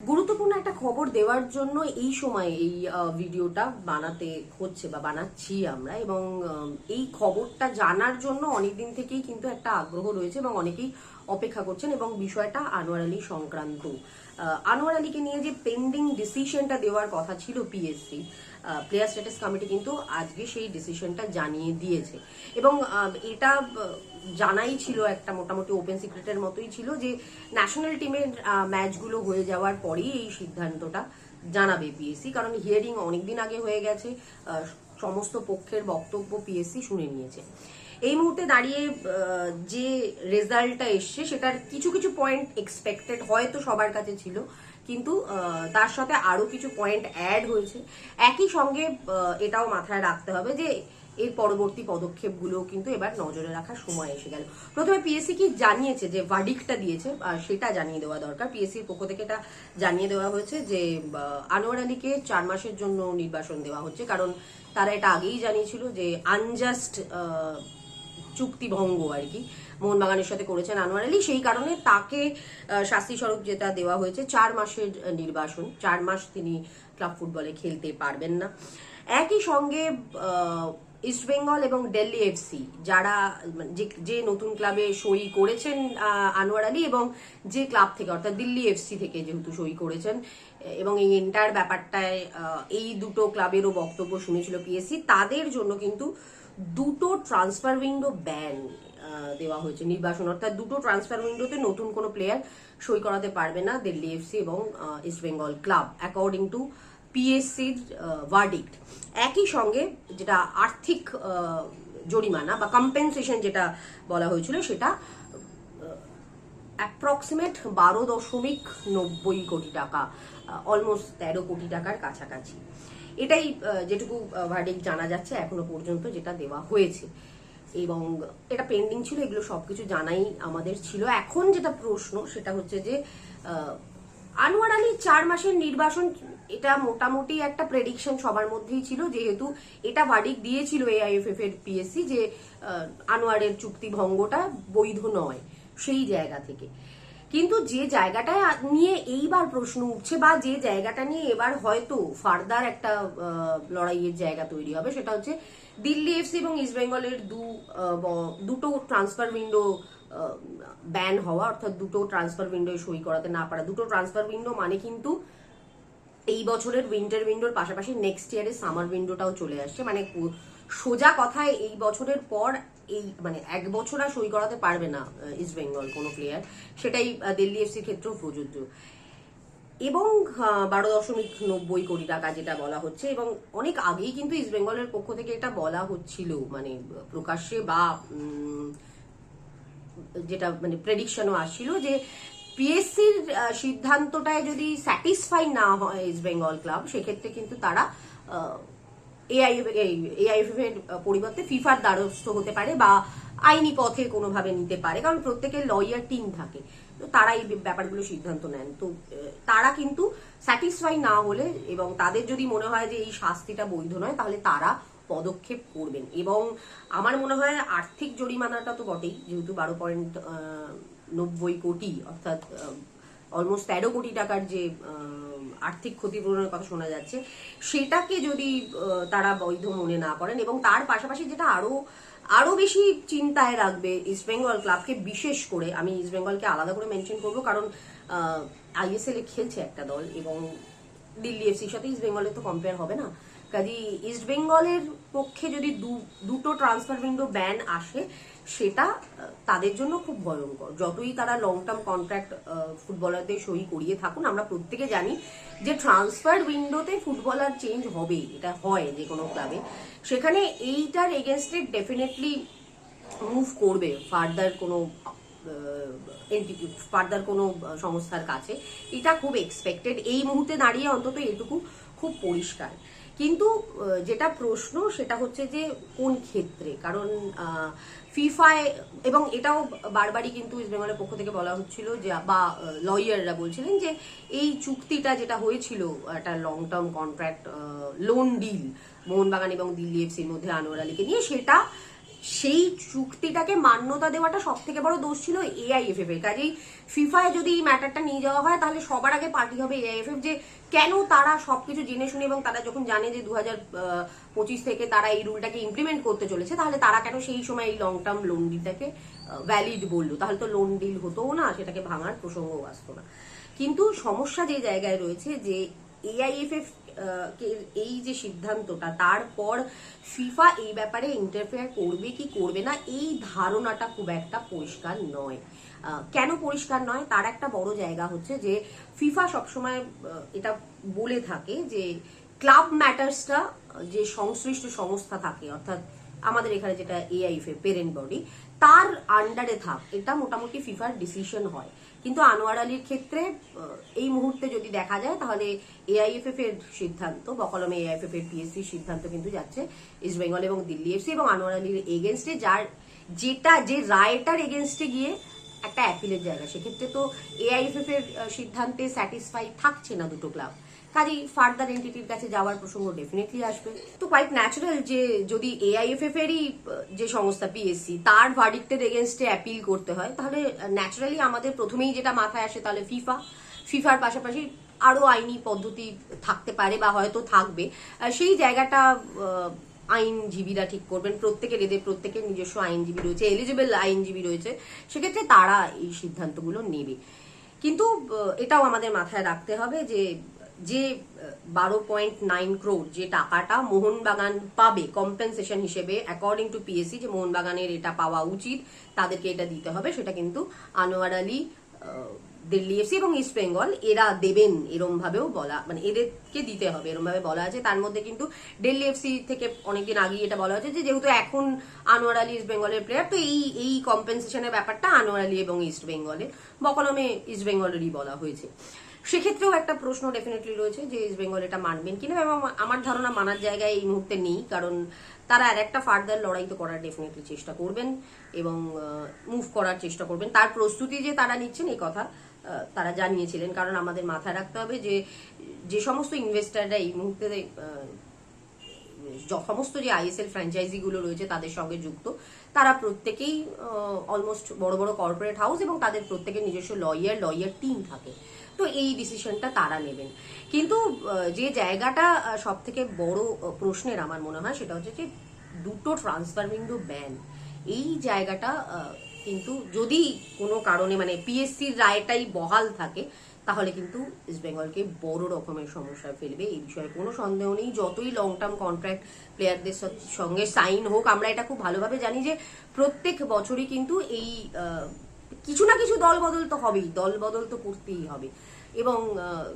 গুরুত্বপূর্ণ একটা খবর দেওয়ার জন্য এই সময় এই ভিডিওটা বানাতে হচ্ছে বা বানাচ্ছি আমরা এবং এই খবরটা জানার জন্য অনেকদিন থেকেই কিন্তু একটা আগ্রহ রয়েছে এবং অনেকেই অপেক্ষা করছেন এবং বিষয়টা আনোয়ার আলী সংক্রান্ত। আনোয়ার আলীকে নিয়ে যে পেন্ডিং ডিসিশনটা দেওয়ার কথা ছিল পিএসসি প্লেয়ার স্ট্যাটাস কমিটি কিন্তু আজকে সেই ডিসিশনটা জানিয়ে দিয়েছে। এবং এটা জানাই ছিল একটা মোটামুটি ওপেন সিক্রেটের মতোই ছিল যে ন্যাশনাল টিমের ম্যাচগুলো হয়ে যাওয়ার পরেই এই সিদ্ধান্তটা জানাবে পিএসসি কারণ হিয়ারিং অনেকদিন আগে হয়ে গেছে সমস্ত পক্ষের বক্তব্য পিএসসি শুনে নিয়েছে। এই মুহূর্তে দাঁড়িয়ে যে রেজাল্টটা এসছে, সেটার কিছু কিছু পয়েন্ট এক্সপেক্টেড হয়তো সবার কাছে ছিল। কিন্তু তার সাথে আরও কিছু পয়েন্ট অ্যাড হয়েছে। একই সঙ্গে এটাও মাথায় রাখতে হবে যে, এর পরবর্তী পদক্ষেপগুলো কিন্তু এবার নজরে রাখার সময় এসে গেল। প্রথমে পিএসসি কি জানিয়েছে, যে ভার্ডিকটা দিয়েছে সেটা জানিয়ে দেওয়া দরকার। পিএসসির পক্ষ থেকে এটা জানিয়ে দেওয়া হয়েছে যে আনোয়ার আলীকে চার মাসের জন্য নির্বাসন দেওয়া হচ্ছে। কারণ তারা এটা আগেই জানিয়েছিল যে আনজাস্ট চুক্তিভঙ্গ আর কি। মোহনবাগানের সাথে করেছেন আনোয়ার আলী। সেই কারণে তাকে শাস্তি স্বরূপ যেটা দেওয়া হয়েছে, চার মাসের নির্বাসন। চার মাস তিনি ক্লাব ফুটবলে খেলতে পারবেন না। একই সঙ্গে ইস্ট বেঙ্গল এবং দিল্লি এফসি যারা, যে নতুন ক্লাবে সই করেছেন আনোয়ার আলী এবং যে ক্লাব থেকে, অর্থাৎ দিল্লি এফসি থেকে যেহেতু সই করেছেন, এবং এই এন্টার ব্যাপারটায় এই দুটো ক্লাবেরও বক্তব্য শুনেছিল পিএসসি তাদের জন্য কিন্তু দুটো ট্রান্সফার উইন্ডো ব্যান দেওয়া হয়েছে, নির্বাসন। অর্থাৎ দুটো ট্রান্সফার উইন্ডোতে নতুন কোনো প্লেয়ার সই করাতে পারবে না দিল্লি এফসি এবং East Bengal Club according to পিএসসির verdict একই সঙ্গে যেটা আর্থিক জরিমানা বা কম্পেনসেশন যেটা বলা হয়েছিল সেটা অ্যাপ্রক্সিমেট বারো দশমিক নব্বই কোটি টাকা অলমোস্ট তেরো কোটি টাকার কাছাকাছি। এটাই যেটুকু ভার্ডিক জানা যাচ্ছে এখনও পর্যন্ত যেটা দেওয়া হয়েছে। এবং এটা পেন্ডিং ছিল, এগুলো সবকিছু জানাই আমাদের ছিল। এখন যেটা প্রশ্ন সেটা হচ্ছে যে আনোয়ার আলী চার মাসের নির্বাসন, এটা মোটামুটি একটা প্রেডিকশন সবার মধ্যেই ছিল, যেহেতু এটা ভার্ডিক দিয়েছিল এআইএফএফ এর পিএসসি যে আনোয়ারের চুক্তি ভঙ্গটা বৈধ নয়, সেই জায়গা থেকে। কিন্তু যে জায়গাটায় আ- নিয়ে এইবার প্রশ্ন উঠছে বা যে জায়গাটা নিয়ে এবার হয়তো ফার্দার একটা লড়াইয়ের জায়গা তৈরি হবে, সেটা হচ্ছে দিল্লি এফসি এবং ইস্ট বেঙ্গলের দু দুটো ট্রান্সফার উইন্ডো ব্যান হওয়া, অর্থাৎ দুটো ট্রান্সফার উইন্ডো সই করাতে না পারা। দুটো ট্রান্সফার উইন্ডো মানে কিন্তু এই বছরের উইন্টার উইন্ডোর পাশাপাশি নেক্সট ইয়ারের সামার উইন্ডোটাও চলে আসছে। মানে সোজা কথায় এই বছরের পর এই মানে এক বছর আর সই করাতে পারবে না ইস্ট বেঙ্গল কোনো প্লেয়ার সেটাই দিল্লি এফসির ক্ষেত্রেও প্রযোজ্য। এবং বারো দশমিক নব্বই কোটি টাকা যেটা বলা হচ্ছে, এবং অনেক আগেই কিন্তু ইস্ট বেঙ্গলের পক্ষ থেকে এটা বলা হচ্ছিল মানে প্রকাশ্যে বা যেটা মানে প্রেডিকশনও আসছিল যে পিএসসির সিদ্ধান্তটায় যদি স্যাটিসফাই না হয় ইস্ট বেঙ্গল ক্লাব সেক্ষেত্রে কিন্তু তারা এআইএফ এআইএফ এর পরিবর্তে ফিফার দ্বারস্থ হতে পারে বা আইনি পথে কোনোভাবে নিতে পারে, কারণ প্রত্যেকের লয়ার টিম থাকে। তো তারা এই ব্যাপারগুলো সিদ্ধান্ত নেন। তো তারা কিন্তু স্যাটিসফাই না হলে এবং তাদের যদি মনে হয় যে এই শাস্তিটা বৈধ নয়, তাহলে তারা পদক্ষেপ করবেন। এবং আমার মনে হয় আর্থিক জরিমানাটা তো বটেই, যেহেতু বারো পয়েন্ট নব্বই কোটি, অর্থাৎ অলমোস্ট তেরো কোটি টাকার যে আর্থিক ক্ষতিপূরণের কথা শোনা যাচ্ছে, সেটাকে যদি তারা বৈধ মনে না করেন এবং তার পাশাপাশি যেটা আরও আরও বেশি চিন্তায় রাখবে ইস্ট বেঙ্গল ক্লাবকে বিশেষ করে, আমি ইস্ট বেঙ্গলকে আলাদা করে মেনশন করব কারণ আইএসএল এ খেলছে একটা দল এবং দিল্লি এফসির সাথে ইস্ট বেঙ্গলের তো কম্পেয়ার হবে না। কাজে ইস্ট বেঙ্গলের পক্ষে যদি দুটো ট্রান্সফার উইন্ডো ব্যান আসে, সেটা তাদের জন্য খুব ভয়ঙ্কর। যতই তারা লং টার্ম কন্ট্রাক্ট ফুটবলারদের সই করিয়ে থাকুন, আমরা প্রত্যেকে জানি যে ট্রান্সফার উইন্ডোতে ফুটবলার চেঞ্জ হবে এটা হয় যে কোনো ক্লাবে সেখানে এইটার এগেনস্টে ডেফিনেটলি মুভ করবে ফার্দার কোনো ফার্দার কোনো সংস্থার কাছে। এটা খুব এক্সপেক্টেড এই মুহূর্তে দাঁড়িয়ে অন্তত এটুকু খুব পরিষ্কার। কিন্তু যেটা প্রশ্ন সেটা হচ্ছে যে কোন ক্ষেত্রে? কারণ ফিফায় এবং এটাও বারবারই কিন্তু ইস্টবেঙ্গলের পক্ষ থেকে বলা হচ্ছিল যে, বা লয়াররা বলছিলেন যে, এই চুক্তিটা যেটা হয়েছিল, একটা long term contract loan deal Mohun Bagan এবং দিল্লি এফসির মধ্যে আনোয়ার আলীকে নিয়ে, সেটা সেই চুক্তিটাকে মান্যতা দেওয়াটা সব থেকে বড় দোষ ছিল এআইএফএফ এর। কাজেই ফিফায় যদি এই ম্যাটারটা নিয়ে যাওয়া হয়, তাহলে সবার আগে পার্টি হবে এআইএফএফ যে কেন তারা সবকিছু জেনে শুনে এবং তারা যখন জানে যে দু পঁচিশ থেকে তারা এই রুলটাকে ইমপ্লিমেন্ট করতে চলেছে, তাহলে তারা কেন সেই সময় এই লং টার্ম লোন ডিলটাকে ভ্যালিড বলল? তাহলে তো লোন ডিল হতোও না, সেটাকে ভাঙার প্রসঙ্গও আসতো না। কিন্তু সমস্যা যে জায়গায় রয়েছে যে এআইএফএফ এই যে সিদ্ধান্তটা, তারপর ফিফা এই ব্যাপারে ইন্টারফেয়ার করবে কি করবে না, এই ধারণাটা খুব একটা পরিষ্কার নয়। কেন পরিষ্কার নয়? তার একটা বড় জায়গা হচ্ছে যে ফিফা সবসময় এটা বলে থাকে যে ক্লাব ম্যাটার্সটা যে সংশ্লিষ্ট সংস্থা থাকে, অর্থাৎ আমাদের এখানে যেটা এআইএফএ পেরেন্ট বডি তার আন্ডারে থাক, এটা মোটামুটি ফিফার ডিসিশন হয়। কিন্তু আনোয়ার আলীর ক্ষেত্রে এই মুহূর্তে যদি দেখা যায়, তাহলে এআইএফএফ এর সিদ্ধান্ত, বকলমে এআইএফএফ এর পিএসসি সিদ্ধান্ত কিন্তু যাচ্ছে ইস্ট বেঙ্গল এবং দিল্লি এফসি এবং আনোয়ার আলীর এগেনস্টে যার যেটা, যে রায়টার এগেনস্টে গিয়ে একটা অ্যাপিলের জায়গা। সেক্ষেত্রে তো এআইএফএফ এর সিদ্ধান্তে স্যাটিসফাই থাকছে না দুটো ক্লাব কাজেই ফার্দার এন্টিটির কাছে যাওয়ার প্রসঙ্গ ডেফিনেটলি আসবে। তো কোয়াইট ন্যাচারাল যে যদি এআইএফএফ এরই যে সংস্থা পিএসসি তার ভার্ডিক্টের এগেনস্টে অ্যাপিল করতে হয়, তাহলে ন্যাচারালি আমাদের প্রথমেই যেটা মাথায় আসে তাহলে ফিফা ফিফার পাশাপাশি আরও আইনি পদ্ধতি থাকতে পারে বা হয়তো থাকবে। সেই জায়গাটা আইনজীবীরা ঠিক করবেন। প্রত্যেকের এদের, প্রত্যেকের নিজস্ব আইনজীবী রয়েছে এলিজিবল আইনজীবী রয়েছে। সেক্ষেত্রে তারা এই সিদ্ধান্তগুলো নেবে। কিন্তু এটাও আমাদের মাথায় রাখতে হবে যে যে বারো পয়েন্ট নাইন ক্রোড যে টাকাটা মোহনবাগান পাবে কম্পেনসেশন হিসেবে অ্যাকর্ডিং টু পিএসসি যে মোহনবাগানের এটা পাওয়া উচিত, তাদেরকে এটা দিতে হবে। সেটা কিন্তু আনোয়ার আলী দিল্লি এফসি এবং ইস্ট বেঙ্গল এরা দেবেন এরম ভাবেও বলা মানে এদেরকে দিতে হবে এরম ভাবে বলা আছে। তার মধ্যে কিন্তু দিল্লি এফসি থেকে অনেকদিন আগেই এটা বলা হয়েছে যে, যেহেতু এখন আনোয়ার আলী ইস্ট বেঙ্গলের প্লেয়ার তো এই এই কম্পেনসেশনের ব্যাপারটা আনোয়ার আলী এবং ইস্ট বেঙ্গলের বকলমে ইস্ট বেঙ্গলেরই বলা হয়েছে। সেক্ষেত্রেও একটা প্রশ্ন ডেফিনেটলি রয়েছে যে ইস্ট বেঙ্গল এটা মানবেন কিনা? এবং আমার ধারণা মানার জায়গায় এই মুহূর্তে নেই, কারণ তারা আর একটা ফার্দার লড়াই তো করার ডেফিনেটলি চেষ্টা করবেন এবং মুভ করার চেষ্টা করবেন। তার প্রস্তুতি যে তারা নিচ্ছেন, এই কথা তারা জানিয়েছিলেন। কারণ আমাদের মাথায় রাখতে হবে যে যে সমস্ত ইনভেস্টাররা এই মুহূর্তে সমস্ত যে আইএসএল ফ্র্যাঞ্চাইজিগুলো রয়েছে তাদের সঙ্গে যুক্ত। তারা প্রত্যেকেই অলমোস্ট বড় বড় কর্পোরেট হাউস এবং তাদের প্রত্যেকের নিজস্ব লয়ার লয়ার টিম থাকে। তো এই ডিসিশনটা তারা নেবেন। কিন্তু যে জায়গাটা সব থেকে বড় প্রশ্নের আমার মনে হয় সেটা হচ্ছে যে দুটো ট্রান্সফার উইন্ডো ব্যান এই জায়গাটা কিন্তু যদি কোনো কারণে মানে পিএসসির রায়টাই বহাল থাকে তাহলে কিন্তু ইস্ট বেঙ্গলকে বড় রকমের সমস্যায় ফেলবে। এই বিষয়ে কোনো সন্দেহ নেই। যতই লং টার্ম কন্ট্রাক্ট প্লেয়ারদের সঙ্গে সাইন হোক, আমরা এটা খুব ভালোভাবে জানি যে প্রত্যেক বছরই কিন্তু এই কিছু না কিছু দল বদল তো হবেই। দল বদল তো করতেই হবে। এবং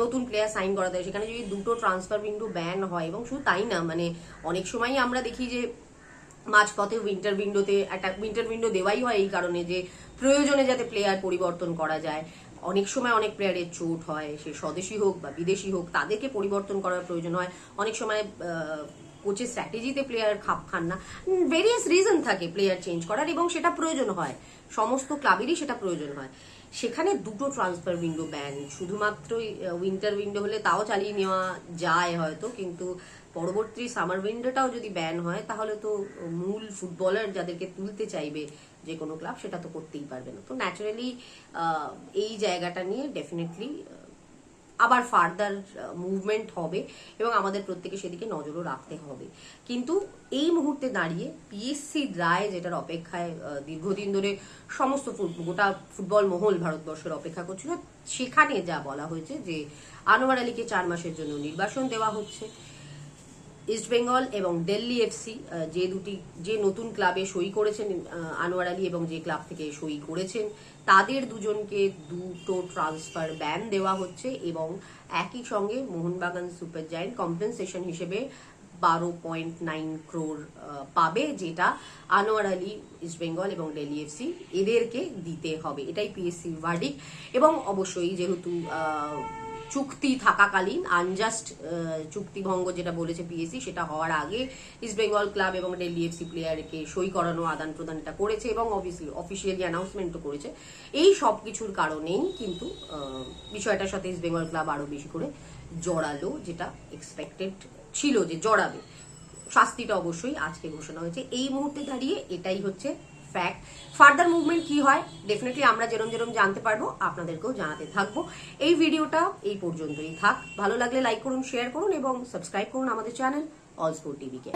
নতুন প্লেয়ার সাইন করাতে হয় সেখানে যদি দুটো ট্রান্সফার উইন্ডো ব্যান হয়, এবং শুধু তাই না মানে অনেক সময়ই আমরা দেখি যে মাঝপথে উইন্টার উইন্ডোতে একটা উইন্টার উইন্ডো দেওয়াই হয় এই কারণে যে প্রয়োজনে যাতে প্লেয়ার পরিবর্তন করা যায়। অনেক সময় অনেক প্লেয়ারের চোট হয়, সে স্বদেশি হোক বা বিদেশি হোক, তাদেরকে পরিবর্তন করার প্রয়োজন হয়। অনেক সময় কোচের স্ট্র্যাটেজিতে প্লেয়ার খাপ খান না। ভেরিয়াস রিজন থাকে প্লেয়ার চেঞ্জ করার এবং সেটা প্রয়োজন হয়। সমস্ত ক্লাবেরই সেটা প্রয়োজন হয়। সেখানে দুটো ট্রান্সফার উইন্ডো ব্যান শুধুমাত্র উইন্টার উইন্ডো হলে তাও চালিয়ে নেওয়া যায় হয়তো, কিন্তু পরবর্তী সামার উইন্ডোটাও যদি ব্যান হয়, তাহলে তো মূল ফুটবলার যাদেরকে তুলতে চাইবে যে কোনো ক্লাব সেটা তো করতেই পারবে না। তো ন্যাচারালি এই জায়গাটা নিয়ে ডেফিনেটলি আবার ফার্দার মুভমেন্ট হবে এবং আমাদের প্রত্যেকে সেদিকে নজরও রাখতে হবে। কিন্তু এই মুহূর্তে দাঁড়িয়ে পিএসসি রায় যেটার অপেক্ষায় দীর্ঘদিন ধরে সমস্ত গোটা ফুটবল মহল ভারতবর্ষের অপেক্ষা করছিল, সেখানে যা বলা হয়েছে যে আনোয়ার আলীকে চার মাসের জন্য নির্বাসন দেওয়া হচ্ছে। ইস্ট বেঙ্গল এবং দিল্লি এফসি যে দুটি, যে নতুন ক্লাবে সই করেছেন আনোয়ার আলী এবং যে ক্লাব থেকে সই করেছেন, তাদের দুজনকে দুটো ট্রান্সফার ব্যান দেওয়া হচ্ছে এবং একই সঙ্গে মোহনবাগান সুপার জায়েন্ট কম্পেনসেশন হিসেবে বারো পয়েন্ট নাইন ক্রোর পাবে, যেটা আনোয়ার আলী ইস্ট বেঙ্গল এবং দিল্লি এফসি এদেরকে দিতে হবে। এটাই পিএসসি ভার্ডিক এবং অবশ্যই যেহেতু চুক্তি থাকাকালীন আনজাস্ট চুক্তিভঙ্গ যেটা বলেছে পিএসসি সেটা হওয়ার আগে ইস্ট বেঙ্গল ক্লাব এবং দিল্লি এফসি প্লেয়ারকে সই করানো, আদান প্রদান এটা করেছে এবং অবভিয়াসলি অফিসিয়ালি অ্যানাউন্সমেন্টও করেছে। এই সব কিছুর কারণেই কিন্তু বিষয়টার সাথে ইস্ট বেঙ্গল ক্লাব আরও বেশি করে জড়ালো, যেটা এক্সপেক্টেড ছিল যে জড়াবে। শাস্তিটা অবশ্যই আজকে ঘোষণা হয়েছে। এই মুহূর্তে দাঁড়িয়ে এটাই হচ্ছে ফ্যাক্ট ফার্দার মুভমেন্ট কি হয়? ডেফিনেটলি আমরা যেরম যেরম জানতে পারব, আপনাদেরকেও জানাতে থাকব। এই ভিডিওটা এই পর্যন্তই থাক। ভালো লাগলে লাইক করুন শেয়ার করুন এবং সাবস্ক্রাইব করুন আমাদের চ্যানেল অল স্পোর্ট টিভিকে